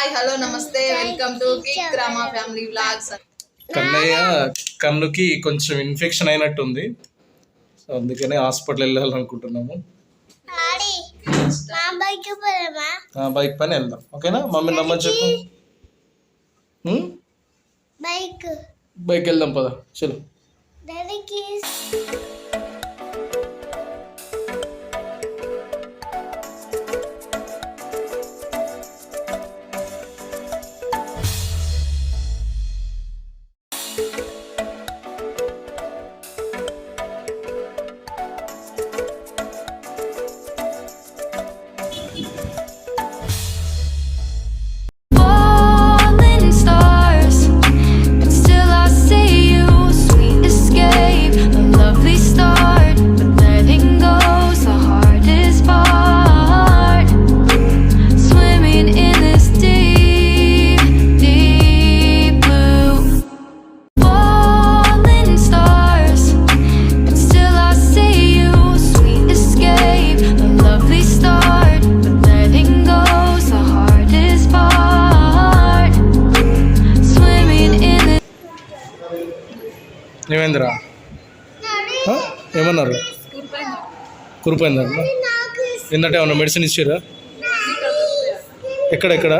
Hi hello namaste welcome to kick Rama family vlogs Kannayya కన్నుకి కొంచెం infection అయినట్టుంది. So అందుకనే హాస్పిటల్ వెళ్ళాలనుకుంటున్నాము. బైక్ పోదామా? ఆ, బైక్ పైన వెళ్దాం. ఓకేనా? మమ్మీ నమ్మని చెప్పు? బైక్. బైక్ వెళ్దాం పద. చలో. ఏమైందిరా ఏమన్నారు? కురిపోయిందా? నాకు ఏంటంటే ఏమన్నా మెడిసిన్ ఇచ్చారా ఎక్కడెక్కడ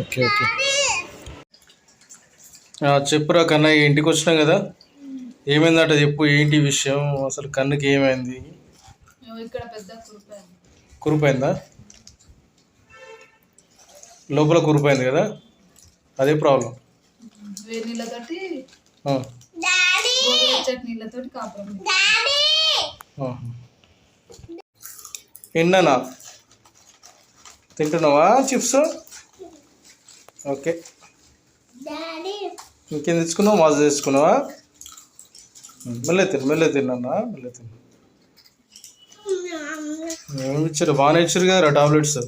ఓకే ఓకే. చెప్పురా కన్నయ్య ఇంటికి వచ్చినాం కదా? ఏమైందట చెప్పు ఏంటి విషయం? అసలు కన్నుకి ఏమైంది? కురిపోయిందా? లోపల కురిపోయింది కదా? అదే ప్రాబ్లం. వేడి నీళ్ళతోటి ఆ, డాడీ! గోరువెచ్చటి నీళ్ళతోటి కాపురం డాడీ! ఆహా. ఎన్ననా తింటున్నావా చిప్స్? ఓకే. డాడీ! ఇంకేం తెచ్చుకున్నావు మాజా తెచ్చుకున్నావా? మెల్లె తిను మెల్లె తిన్నా మెల్లె తిను. ఏమి ఇచ్చారు? బాగానే ఇచ్చారు కదరా టాబ్లెట్స్?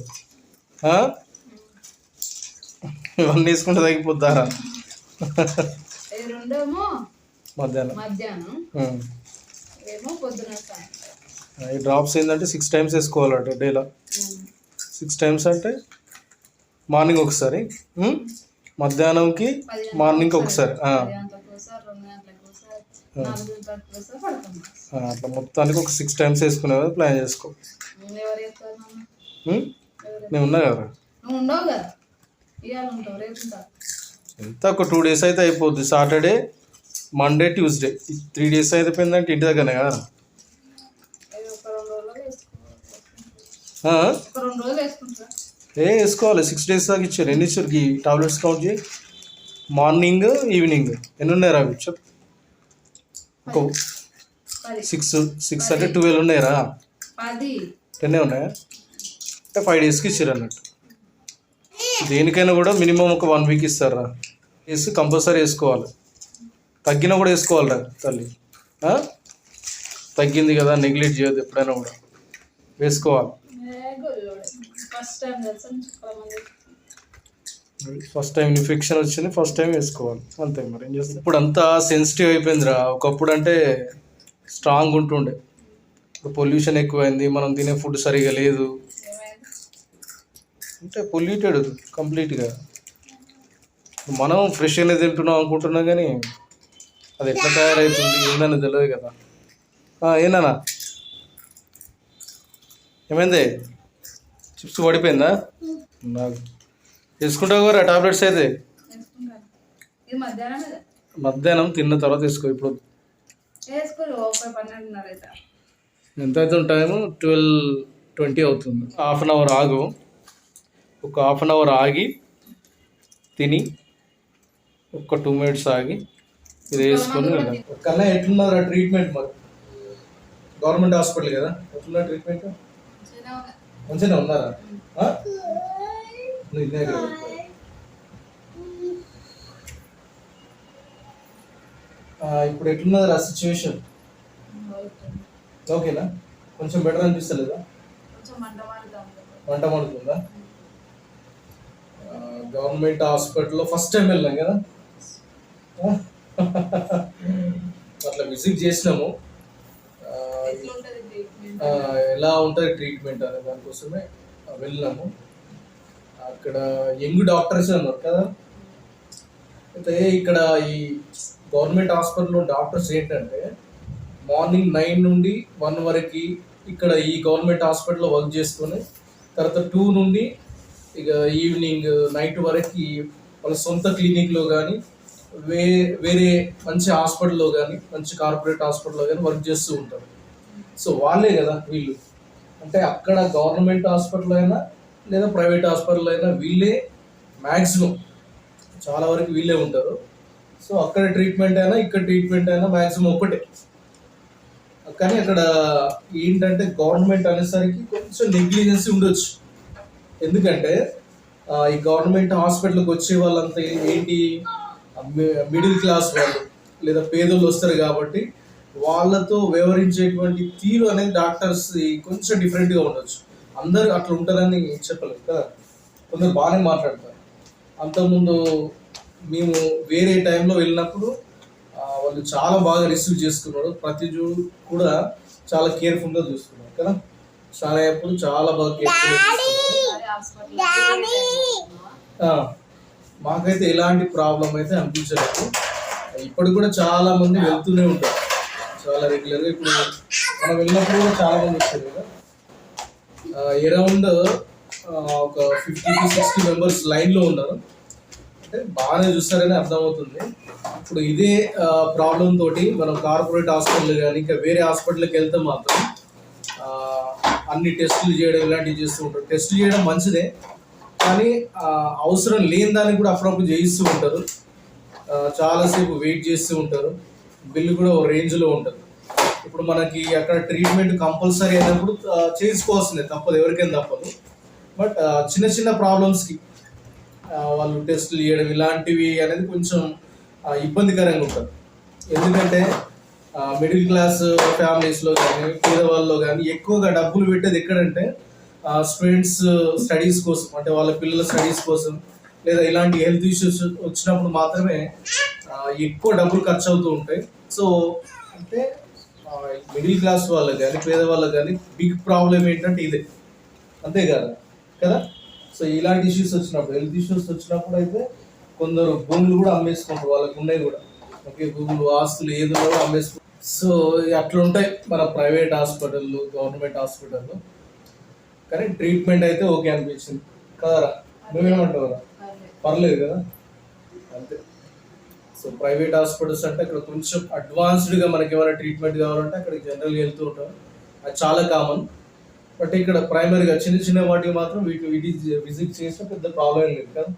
ఇవన్నీ తీసుకుంటే తగ్గిపోద్దారా ఈ రెండేమో మధ్యాహ్నం. మధ్యాహ్నం. ఉం. ఏమో పొద్దున సాయంత్రం ఈ డ్రాప్స్ ఏంటంటే సిక్స్ టైమ్స్ వేసుకోవాలట డేలో. సిక్స్ టైమ్స్ అంటే మార్నింగ్ ఒకసారి? మధ్యాహ్నంకి మార్నింగ్ ఒకసారి. అట్లా మొత్తానికి ఒక సిక్స్ టైమ్స్ వేసుకునే ప్లాన్ చేసుకో? నేను ఉన్నా కదా? ఎంత ఒక టూ డేస్ అయితే అయిపోద్ది. Saturday Monday Tuesday three days అయిపోయిందంటే ఇంటి దగ్గరనే కదా? ఏ వేసుకోవాలి. సిక్స్ డేస్ దాకా ఇచ్చారు. ఎన్ని ఇచ్చారు? ఈ టాబ్లెట్స్ కౌంట్ చేయి. మార్నింగ్ ఈవినింగ్ ఎన్ని ఉన్నాయి రా చెప్ ఒక సిక్స్ సిక్స్ అంటే ట్వెల్వ్ ఉన్నాయరా టెన్నే ఉన్నాయా? అంటే ఫైవ్ డేస్కి ఇచ్చారు అన్నట్టు. దేనికైనా కూడా మినిమం ఒక వన్ వీక్ ఇస్తారా? వేసి కంపల్సరీ వేసుకోవాలి. తగ్గినా కూడా వేసుకోవాలిరా తల్లి. ఆ? తగ్గింది కదా నెగ్లెక్ట్ చేయొద్దు ఎప్పుడైనా కూడా. వేసుకోవాలి. ఫస్ట్ టైం ఇన్ఫెక్షన్ వచ్చింది ఫస్ట్ టైం వేసుకోవాలి. అంతే మరి ఏం చేస్తాం? ఇప్పుడు అంతా సెన్సిటివ్ అయిపోయిందిరా. ఒకప్పుడు అంటే స్ట్రాంగ్ ఉంటుండే. ఇప్పుడు పొల్యూషన్ ఎక్కువైంది మనం తినే ఫుడ్ సరిగా లేదు. అంటే పొల్యూటెడ్ కంప్లీట్గా. మనం ఫ్రెష్గానే తింటున్నాం అనుకుంటున్నాం కానీ అది ఎట్లా తయారవుతుంది ఏందని తెలియదు కదా. ఏందన్నా? ఏమైంది? చిప్స్ పడిపోయిందా? నాకు వేసుకుంటావు కదా టాబ్లెట్స్ అయితే. మధ్యాహ్నం తిన్న తర్వాత వేసుకో ఇప్పుడు ఎంత అవుతుంది టైము ట్వెల్వ్ ట్వంటీ అవుతుంది. హాఫ్ అన్ అవర్ ఆగు. ఒక హాఫ్ అన్ అవర్ ఆగి తిని ఒక టూ మినిట్స్ ఆగి ఇది వేసుకొని కన్నా ఎట్లున్నారు ట్రీట్మెంట్ మరి గవర్నమెంట్ హాస్పిటల్ కదా? ఎట్లున్నా ట్రీట్మెంట్ మంచిగా ఉన్నారా? ఆ? నువ్వు ఇదే కదా. ఆ, ఇప్పుడు ఎట్లున్నది ఆ సిచ్యువేషన్ ఓకేనా? కొంచెం బెటర్ అనిపిస్తలేదా? వంట పడుతుందా గవర్నమెంట్ హాస్పిటల్లో ఫస్ట్ టైం వెళ్ళాం కదా? అట్లా విజిట్ చేసినాము. ఎలా ఉంటుంది ట్రీట్మెంట్ అనే దానికోసమే వెళ్ళినాము అక్కడ యంగ్ డాక్టర్స్ అన్నారు కదా? అయితే ఇక్కడ ఈ గవర్నమెంట్ హాస్పిటల్లో డాక్టర్స్ ఏంటంటే మార్నింగ్ నైన్ నుండి వన్ వరకు ఇక్కడ ఈ గవర్నమెంట్ హాస్పిటల్లో వర్క్ చేసుకొని తర్వాత టూ నుండి ఇక ఈవినింగ్ నైట్ వరకు వాళ్ళ సొంత క్లినిక్లో కానీ వే వేరే మంచి హాస్పిటల్లో కానీ మంచి కార్పొరేట్ హాస్పిటల్లో కానీ వర్క్ చేస్తూ ఉంటారు. సో వాళ్ళే కదా వీళ్ళు. అంటే అక్కడ గవర్నమెంట్ హాస్పిటల్ అయినా లేదా ప్రైవేట్ హాస్పిటల్ అయినా వీళ్ళే మ్యాక్సిమం చాలా వరకు వీళ్ళే ఉంటారు. సో అక్కడ ట్రీట్మెంట్ అయినా ఇక్కడ ట్రీట్మెంట్ అయినా మ్యాక్సిమం ఒకటే కానీ అక్కడ ఏంటంటే గవర్నమెంట్ అనేసరికి కొంచెం నెగ్లిజెన్సీ ఉండొచ్చు. ఎందుకంటే ఈ గవర్నమెంట్ హాస్పిటల్కి వచ్చే వాళ్ళంతా ఏంటి మిడిల్ క్లాస్ వాళ్ళు లేదా పేదోళ్ళు వస్తారు కాబట్టి వాళ్ళతో వ్యవహరించేటువంటి తీరు అనేది డాక్టర్స్ కొంచెం డిఫరెంట్గా ఉండొచ్చు. అందరూ అట్లా ఉంటారని చెప్పలేదు కదా. కొందరు బాగానే మాట్లాడతారు. అంతకుముందు మేము వేరే టైంలో వెళ్ళినప్పుడు వాళ్ళు చాలా బాగా రిసీవ్ చేసుకున్నారు. ప్రతి జూ కూడా చాలా కేర్ఫుల్గా చూసుకున్నారు కదా. చాలా ఎప్పుడు చాలా బాగా కేర్ఫుల్గా మాకైతే ఎలాంటి ప్రాబ్లం అయితే అనిపించలేదు. ఇప్పటికి కూడా చాలా మంది వెళ్తూనే ఉంటారు. చాలా రెగ్యులర్గా ఇప్పుడు మనం వెళ్ళినప్పుడు కూడా చాలా మంది వచ్చారు కదా. అరౌండ్ ఒక ఫిఫ్టీ టు సిక్స్టీ మెంబర్స్ లైన్లో ఉన్నారు. అంటే బాగానే చూస్తారని అర్థమవుతుంది. ఇప్పుడు ఇదే ప్రాబ్లం తోటి మనం కార్పొరేట్ హాస్పిటల్ కానీ ఇంకా వేరే హాస్పిటల్కి వెళ్తే మాత్రం ఆ, అన్ని టెస్టులు చేయడం ఇలాంటివి చేస్తూ ఉంటారు. టెస్టులు చేయడం మంచిదే కానీ అవసరం లేని దానికి కూడా అప్పుడప్పుడు చేయిస్తూ ఉంటారు. చాలాసేపు వెయిట్ చేస్తూ ఉంటారు. బిల్లు కూడా ఒక రేంజ్లో ఉంటుంది. ఇప్పుడు మనకి అక్కడ ట్రీట్మెంట్ కంపల్సరీ అయినప్పుడు చేసుకోవాల్సిందే తప్పదు ఎవరికైనా తప్పదు. బట్ చిన్న చిన్న ప్రాబ్లమ్స్కి వాళ్ళు టెస్టులు చేయడం ఇలాంటివి అనేది కొంచెం ఇబ్బందికరంగా ఉంటుంది. ఎందుకంటే మిడిల్ క్లాస్ ఫ్యామిలీస్లో కానీ పేదవాళ్ళలో కానీ ఎక్కువగా డబ్బులు పెట్టేది ఎక్కడంటే స్టూడెంట్స్ స్టడీస్ కోసం అంటే వాళ్ళ పిల్లల స్టడీస్ కోసం లేదా ఇలాంటి హెల్త్ ఇష్యూస్ వచ్చినప్పుడు మాత్రమే ఎక్కువ డబ్బులు ఖర్చు అవుతూ ఉంటాయి. సో అంటే మిడిల్ క్లాస్ వాళ్ళకి కానీ పేదవాళ్ళకి కానీ బిగ్ ప్రాబ్లం ఏంటంటే ఇదే. అంతే కదా? కదా? సో ఇలాంటి ఇష్యూస్ వచ్చినప్పుడు హెల్త్ ఇష్యూస్ వచ్చినప్పుడు అయితే కొందరు భూములు కూడా అమ్మేసుకుంటారు వాళ్ళకు ఉన్నాయి కూడా. ఓకే భూములు ఆస్తులు ఏదో కూడా సో అట్లుంటాయి మన ప్రైవేట్ హాస్పిటల్ గవర్నమెంట్ హాస్పిటల్ కానీ ట్రీట్మెంట్ అయితే ఓకే అనిపించింది. కదరా? నువ్వేమంటావు పర్లేదు కదా? అంతే. సో ప్రైవేట్ హాస్పిటల్స్ అంటే అక్కడ కొంచెం అడ్వాన్స్డ్గా మనకి ఏమైనా ట్రీట్మెంట్ కావాలంటే అక్కడికి జనరల్గా వెళ్తూ ఉంటాం. అది చాలా కామన్. బట్ ఇక్కడ ప్రైమరీగా చిన్న చిన్న వాటికి మాత్రం వీటి వీటి విజిట్ చేస్తే పెద్ద ప్రాబ్లం లేదు కదా.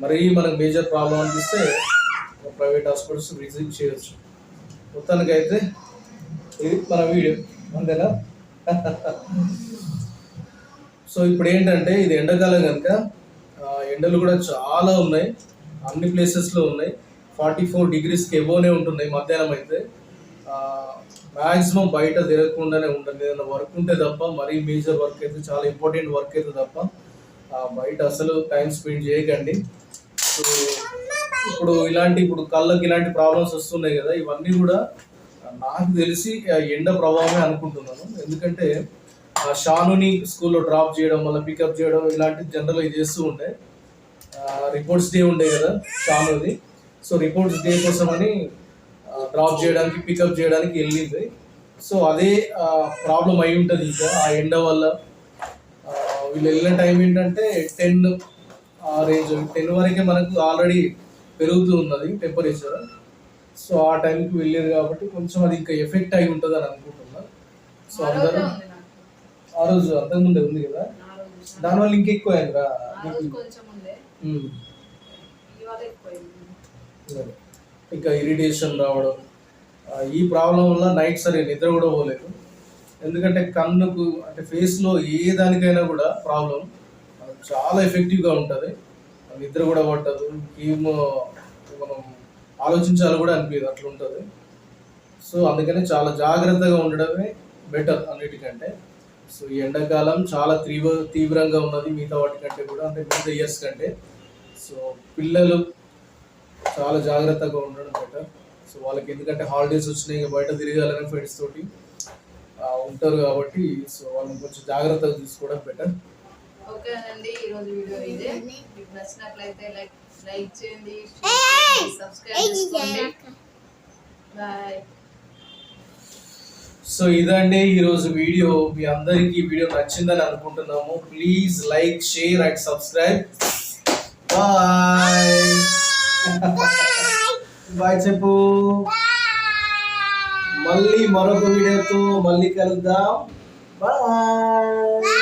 మరీ మనకు మేజర్ ప్రాబ్లం అనిపిస్తే ప్రైవేట్ హాస్పిటల్స్ విజిట్ చేయొచ్చు. మొత్తానికి అయితే ఇది మన వీడియో. అంతేనా? సో ఇప్పుడు ఏంటంటే ఇది ఎండాకాలం కనుక ఎండలు కూడా చాలా ఉన్నాయి. అన్ని ప్లేసెస్లో ఉన్నాయి. ఫార్టీ ఫోర్ డిగ్రీస్కి ఎబోనే ఉంటున్నాయి మధ్యాహ్నం అయితే. మ్యాక్సిమం బయట తిరగకుండానే ఉంటుంది ఏదైనా వర్క్ ఉంటే తప్ప మరీ మేజర్ వర్క్ అయితే చాలా ఇంపార్టెంట్ వర్క్ అయితే తప్ప బయట అసలు టైం స్పెండ్ చేయకండి. సో ఇప్పుడు ఇలాంటి ఇప్పుడు కళ్ళకి ఇలాంటి ప్రాబ్లమ్స్ వస్తున్నాయి కదా ఇవన్నీ కూడా నాకు తెలిసి ఆ, ఎండ ప్రభావమే అనుకుంటున్నాను. ఎందుకంటే షానుని స్కూల్లో డ్రాప్ చేయడం వల్ల పికప్ చేయడం ఇలాంటి జనరల్గా చేస్తూ ఉండే. రిపోర్ట్స్ డే ఉండే కదా షానుది. సో రిపోర్ట్స్ డే కోసం అని డ్రాప్ చేయడానికి పికప్ చేయడానికి వెళ్ళింది. సో అదే ప్రాబ్లం అయి ఉంటుంది ఇంకా ఆ ఎండ వల్ల. వీళ్ళు వెళ్ళిన టైం ఏంటంటే టెన్ ఆ రేంజ్ టెన్ వరకే మనకు ఆల్రెడీ పెరుగుతూ ఉన్నది టెంపరేచర్ సో ఆ టైంకి వెళ్ళారు కాబట్టి కొంచెం అది ఇంకా ఎఫెక్ట్ అయి ఉంటుంది అని అనుకుంటున్నా. సో అందరూ ఆ రోజు అంతకుముందే ఉంది కదా? దానివల్ల ఇంకెక్కువ అయిందిరా ఇంకా ఇరిటేషన్ రావడం ఈ ప్రాబ్లం వల్ల నైట్ సరే నిద్ర కూడా పోలేదు. ఎందుకంటే కన్నుకు అంటే ఫేస్లో ఏ దానికైనా కూడా ప్రాబ్లం చాలా ఎఫెక్టివ్గా ఉంటుంది. నిద్ర కూడా పట్టదు ఏమో మనం ఆలోచించాలి కూడా అనిపించదు అట్లా ఉంటుంది సో అందుకని చాలా జాగ్రత్తగా ఉండడమే బెటర్ అన్నిటికంటే. సో ఈ ఎండాకాలం చాలా తీవ్ర తీవ్రంగా ఉన్నది మిగతా వాటికంటే కూడా అంటే మిగతా ఇయర్స్ కంటే. సో పిల్లలు చాలా జాగ్రత్తగా ఉండడం బెటర్ సో వాళ్ళకి ఎందుకంటే హాలిడేస్ వచ్చినాయి బయట తిరగాలని ఫ్రెండ్స్ తోటి ఉంటారు కాబట్టి సో వాళ్ళని కొంచెం జాగ్రత్తగా తీసుకోవడం బెటర్ ఓకేనండి ఈరోజు వీడియో ఇదే. మీకు నచ్చినట్లయితే లైక్ లైక్ చేయండి సబ్స్క్రైబ్ చేసుకోండి. బాయ్. సో ఇదండి ఈరోజు వీడియో. మీ అందరికీ ఈ వీడియో నచ్చిందని అనుకుంటున్నాము. Please like share and subscribe bye bye చెప్పు మళ్ళీ మరొక వీడియోతో మళ్ళీ కలుద్దాం. బాయ్